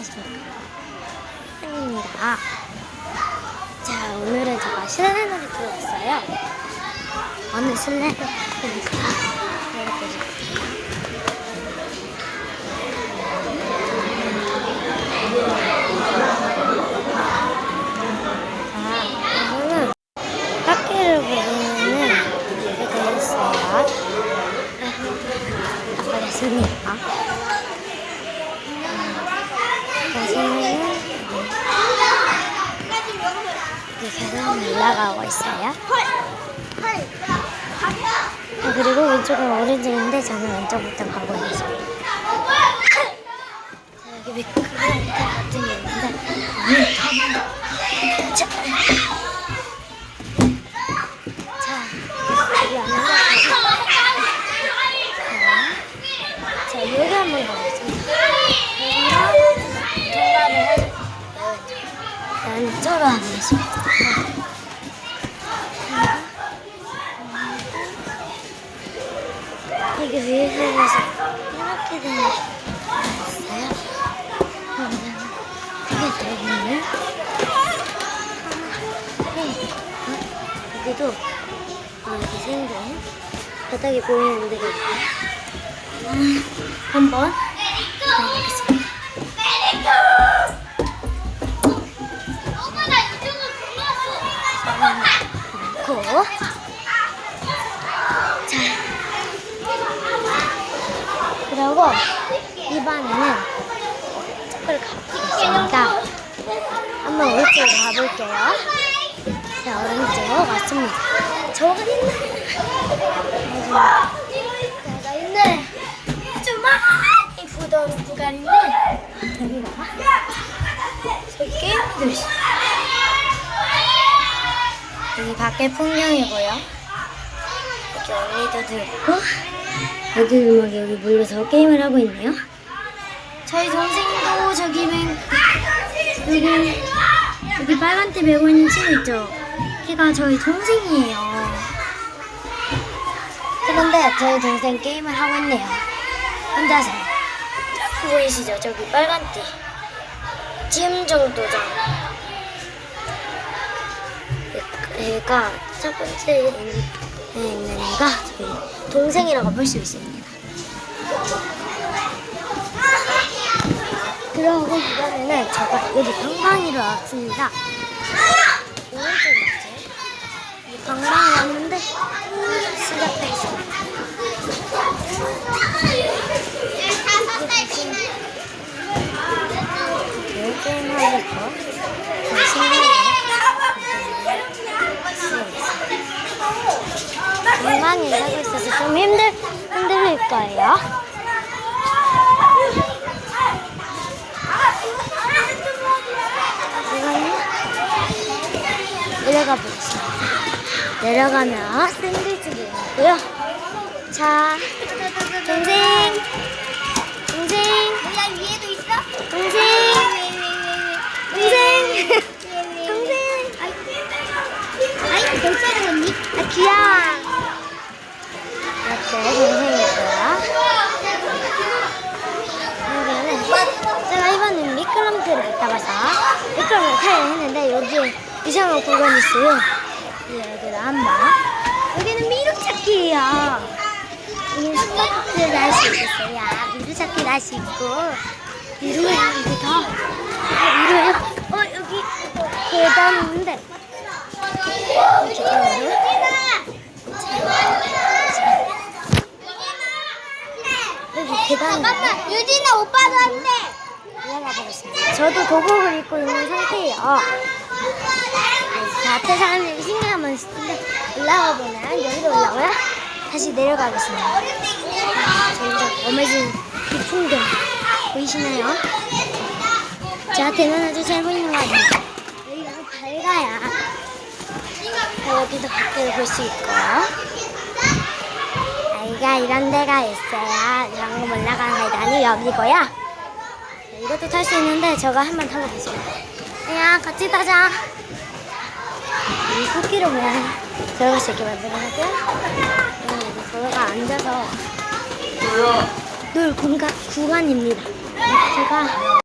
안녕하십니까. 한입니다. 자, 오늘은 제가 실내 놀이터에 왔어요. 어느 실내 놀이터입니까? 자, 오늘은 학교를 보면은 이렇게 되어 있어요. 그렇습니까? 보시면은 계속 올라가고 있어요. 아, 그리고 왼쪽은 오렌지인데 저는 왼쪽부터 가고. 자, 여기 미끄러운 같은 게 있는데 자, 자 여기 안에 자, 여기 한번 가보겠습니다. 통과를 해. 나는 이쪽으로 가보겠습니다. 이게 위에서 이렇게 되어 있어요. 이게 되겠네. 여기도 아, 이렇게 생긴 바닥에 보이는 데가 있고요. 음, 한번 가보겠 이번에는 저걸 가보겠습니다. 한번 오른쪽으로 가볼게요. 자, 오른쪽으로 왔습니다. 저건 있네. 내가 있네. 좀 많이 부던 구간인데, 여기가 저기 게임들. 여기 밖에 풍경이고요. 여기 언니들도 있고 애들도 막 여기 몰려서 게임을 하고 있네요. 저희 동생도 저기 맨 여기 여기 빨간 티 메고 있는 친구 있죠? 걔가 저희 동생이에요. 그런데 저희 동생 게임을 하고 있네요. 혼자서 보이시죠? 저기 빨간 티. 찜종 도장. 얘가 첫 번째 있는 애가 저희 동생이라고 볼 수 있습니다. 그러고 이번에는 제가 여기 방방이로 왔습니다. 오른쪽 맞지? 이 방방이 왔는데 시작돼 있습니다. 이 게임하면서 신나게 방방이 하고 있어서 좀 힘들 힘들 거예요. 이거는 내려가 보겠습니다. 내려가면 샌드위치도 있고요. 자, 동생, 동생, 뭐야 위에도 있어? 동생, 동생, 동생. 아이 경찰은 언니? 아, 귀여워. 이렇게 동생이고요. 여기는 제가 이번엔 미끄럼틀을 와서 미끄럼을 타야 했는데 여기에 이상한 공간이 있어요. 여기를 한번. 여기는 미루찾기예요. 여기는 숨바꼭질을 할수 있어요. 미루찾기를 할수 있고 미루예요. 여기 더. 어, 미루예요. 어 여기 계단 있는데 이 여기 계단이 잠깐만 유진아 오빠도 한대 올라가 보겠습니다. 저도 도복을 입고 있는 상태예요. 자, 앞에 사람들이 신경만 쓰는데 올라가 보면 여기로 올라고요. 다시 내려가겠습니다. 점점 엄해진 이 풍경 보이시나요? 저한테는 아주 잘 보이는 거 아닙니까? 여기가 밝아야 여기도 밖을 볼 수 있고 아이가 이런 데가 있어요. 방금 올라가는 계단이 여기고요. 네, 이것도 탈 수 있는데 저가 한번 타보겠습니다. 야 같이 타자. 이 코끼로 그냥 들어갈 수 있게 만들어놨고요. 여기 걸어가 앉아서 놀 공간 구간입니다. 제가